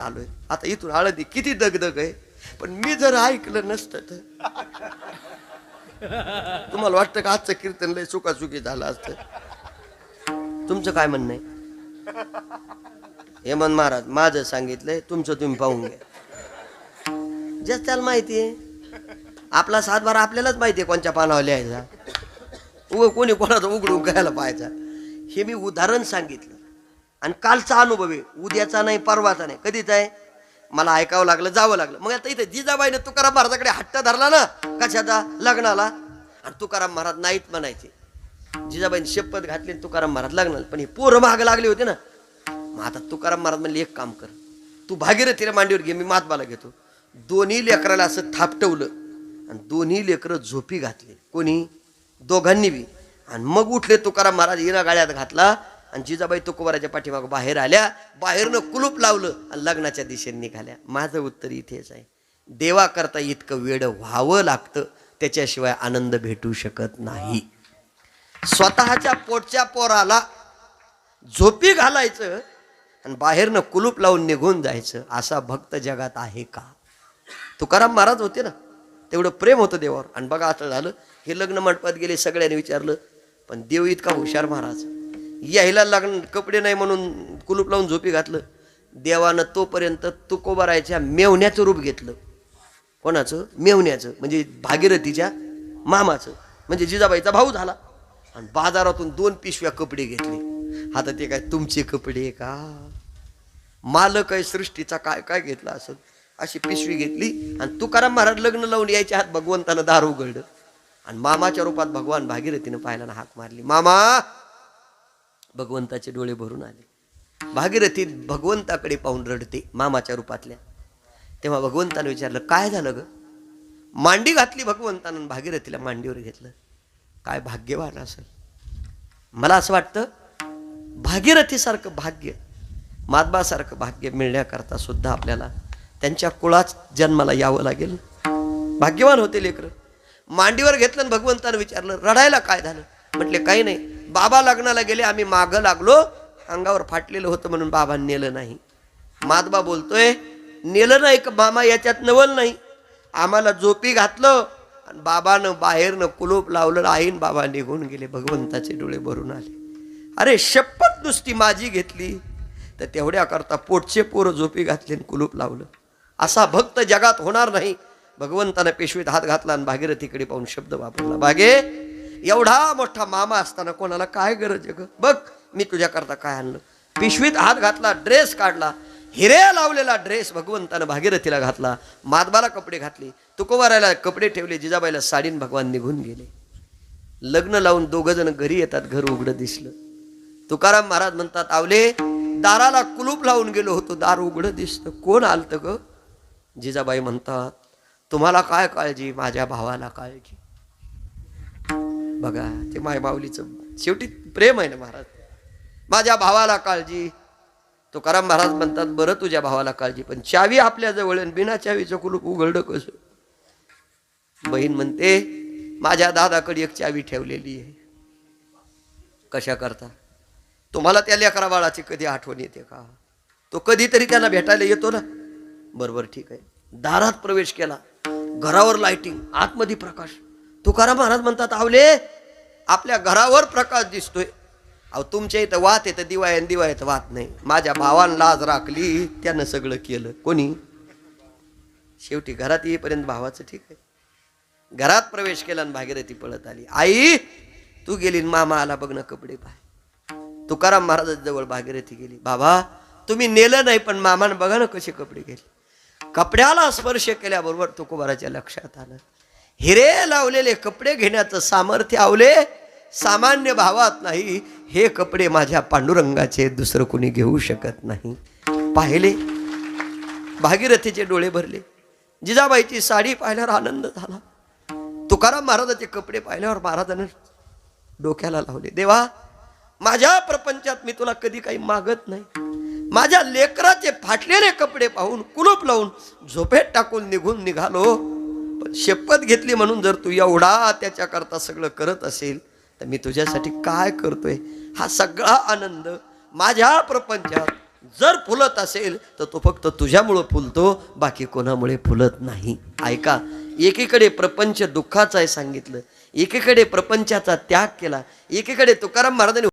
आलोय आता इथून आळंदी किती दगदग आहे पण मी जर ऐकलं नसतं तर. तुम्हाला वाटतं का आजचं कीर्तन लय चुकाचुकी झालं असतं? तुमचं काय म्हणणं आहे? हेमंत महाराज माझं सांगितलंय तुमचं तुम्ही पाहून घ्या. जस त्याला माहिती आहे आपला सातबारा आपल्यालाच माहिती आहे कोणत्या पानावर लिहायचा. उग कोणी कोणाचा उघडून घ्यायला पाहायचा. हे मी उदाहरण सांगितलं. आणि कालचा अनुभव आहे. उद्याचा नाही परवाचा नाही. कधीच आहे? मला ऐकावं लागलं जावं लागलं. मग आता इथे जिजाबाईने तुकाराम महाराजाकडे हट्ट धरला ना? कशाचा? लग्नाला. आणि तुकाराम महाराज नाहीत म्हणायचे. जिजाबाईने शपथ घातली आणि तुकाराम महाराज लग्नाला. पण हे पोरं महाग लागले होते ना? मग आता तुकाराम महाराज म्हणले एक काम कर. तू भागीरथीला मांडीवर घे मी मातबाला घेतो. दोन्ही लेकराला असं थापटवलं. आणि दोन्ही लेकरं झोपी घातली. कोणी? दोघांनी बी. आणि मग उठले तुकाराम महाराज इरा गाळ्यात घातला. आणि जिजाबाई तुकोबाराच्या पाठीमाग बाहेर आल्या बाहेरनं कुलूप लावलं आणि लग्नाच्या दिशेने निघाल्या. माझं उत्तर इथेच आहे. देवाकरता इतकं वेळ व्हावं लागतं त्याच्याशिवाय आनंद भेटू शकत नाही. स्वतःच्या पोटच्या पोराला झोपी घालायचं आणि बाहेरनं कुलूप लावून निघून जायचं असा भक्त जगात आहे का? तुकाराम महाराज होते ना तेवढं प्रेम होतं देवावर. आणि बघा असं झालं हे लग्न मंडपात गेले सगळ्यांनी विचारलं पण देव इतका हुशार महाराज यायला लग्न कपडे नाही म्हणून कुलूप लावून झोपी घातलं. देवानं तोपर्यंत तुकोबारायच्या मेवण्याचं रूप घेतलं. कोणाचं? मेवण्याचं. म्हणजे भागीरथीच्या मामाचं. म्हणजे जिजाबाईचा भाऊ झाला. आणि बाजारातून दोन पिशव्या कपडे घेतले. आता ते काय तुमचे कपडे का? मालक आहे सृष्टीचा काय काय घेतला असं? अशी पिशवी घेतली. आणि तुकाराम महाराज लग्न लावून यायच्या हात भगवंतानं दार उघडलं. आणि मामाच्या रूपात भगवान भागीरथीनं पाहिला हाक मारली. मामा! भगवंताचे डोळे भरून आले. भागीरथी भगवंताकडे पाहून रडते मामाच्या रूपातल्या. तेव्हा भगवंतानं विचारलं काय झालं ग? मांडी घातली भगवंतानं भागीरथीला मांडीवर घेतलं. काय भाग्यवान असेल. मला असं वाटतं भागीरथीसारखं भाग्य मातबासारखं भाग्य मिळण्याकरता सुद्धा आपल्याला त्यांच्या कुळाच जन्माला यावं लागेल. भाग्यवान होते लेकर. मांडीवर घेतलं भगवंतानं विचारलं रडायला काय झालं? म्हटले काही नाही. बाबा लग्नाला गेले आम्ही मागं लागलो अंगावर फाटलेलं होतं म्हणून बाबा नेलं नाही. मातबा बोलतोय नेलं नाही का मामा याच्यात नवल नाही. आम्हाला झोपी घातलं आणि बाबानं बाहेरनं कुलूप लावलं आईन बाबा निघून गेले भगवंताचे डोळे भरून आले. अरे शपथ नुसती माझी घेतली तर तेवढ्या करता पोटचे पोरं झोपी घातले आणि कुलूप लावलं. असा भक्त जगात होणार नाही. भगवंतानं पेशवीत हात घातला आणि भागीरथीकडे पाहून शब्द वापरला. भागे एवढा मोठा मामा असताना कोणाला काय गरज आहे ग? बघ मी तुझ्याकरता काय आणलं? पिशवीत हात घातला ड्रेस काढला हिरे लावलेला ड्रेस भगवंतानं भागीरथीला घातला माधबाला कपडे घातले तुकोबारायला कपडे ठेवले जिजाबाईला साडीन भगवान निघून गेले. लग्न लावून दोघं जण घरी येतात घर उघडं दिसलं. तुकाराम महाराज म्हणतात आवले दाराला कुलूप लावून गेलो होतो दार उघडं दिसतं. कोण आलतं ग? जिजाबाई म्हणतात तुम्हाला काय काळजी? माझ्या भावाला काळजी. बघा ते माय माऊलीचं शेवटी प्रेम आहे ना महाराज? माझ्या भावाला काळजी. तुकाराम महाराज म्हणतात बरं तुझ्या भावाला काळजी पण चावी आपल्या जवळ आणि बिना चावीचं कुलूप उघडलं कसं? बहीण म्हणते माझ्या दादाकडे एक चावी ठेवलेली आहे. कशा करता? तुम्हाला त्या लेकरा बाळाची कधी आठवण येते का? तो कधीतरी त्यांना भेटायला येतो ना. बरोबर ठीक आहे. दारात प्रवेश केला. घरावर लाइटिंग आतमध्ये प्रकाश. तुकाराम महाराज म्हणतात आवले आपल्या घरावर प्रकाश दिसतोय. अहो तुमच्या इथं वात येतं दिवा आहे दिवा येतं वात नाही. माझ्या भावानं लाज राखली त्यानं सगळं केलं. कोणी? शेवटी घरात येईपर्यंत भावाचं ठीक आहे. घरात प्रवेश केला आणि भागीरथी पळत आली. आई तू गेली मामा आला बघ ना कपडे पाय. तुकाराम महाराजांजवळ भागीरथी गेली. बाबा तुम्ही नेलं नाही पण मामानं बघा ना कसे कपडे गेले कपड्याला स्पर्श केल्याबरोबर तुकोबाराच्या लक्षात आलं. हिरे लावलेले कपडे घेण्याचं सामर्थ्य आवले सामान्य भावात नाही हे कपडे माझ्या पांडुरंगाचे दुसरं कोणी घेऊ शकत नाही. पाहिले भागीरथीचे डोळे भरले जिजाबाईची साडी पाहिल्यावर आनंद झाला. तुकाराम महाराजाचे कपडे पाहिल्यावर महाराजानं डोक्याला लावले देवा माझ्या प्रपंचात मी तुला कधी काही मागत नाही. माझ्या लेकराचे फाटलेले कपडे पाहून कुलूप लावून झोपेत टाकून निघून निघालो. पण शपथ घेतली म्हणून जर तू एवढा त्याच्याकरता सगळं करत असेल तर मी तुझ्यासाठी काय करतोय? हा सगळा आनंद माझ्या प्रपंचात जर फुलत असेल तर तो फक्त तुझ्यामुळं फुलतो बाकी कोणामुळे फुलत नाही. ऐका एकीकडे प्रपंच दुःखाचं आहे सांगितलं एकीकडे प्रपंचाचा त्याग केला एकीकडे तुकाराम महाराजांनी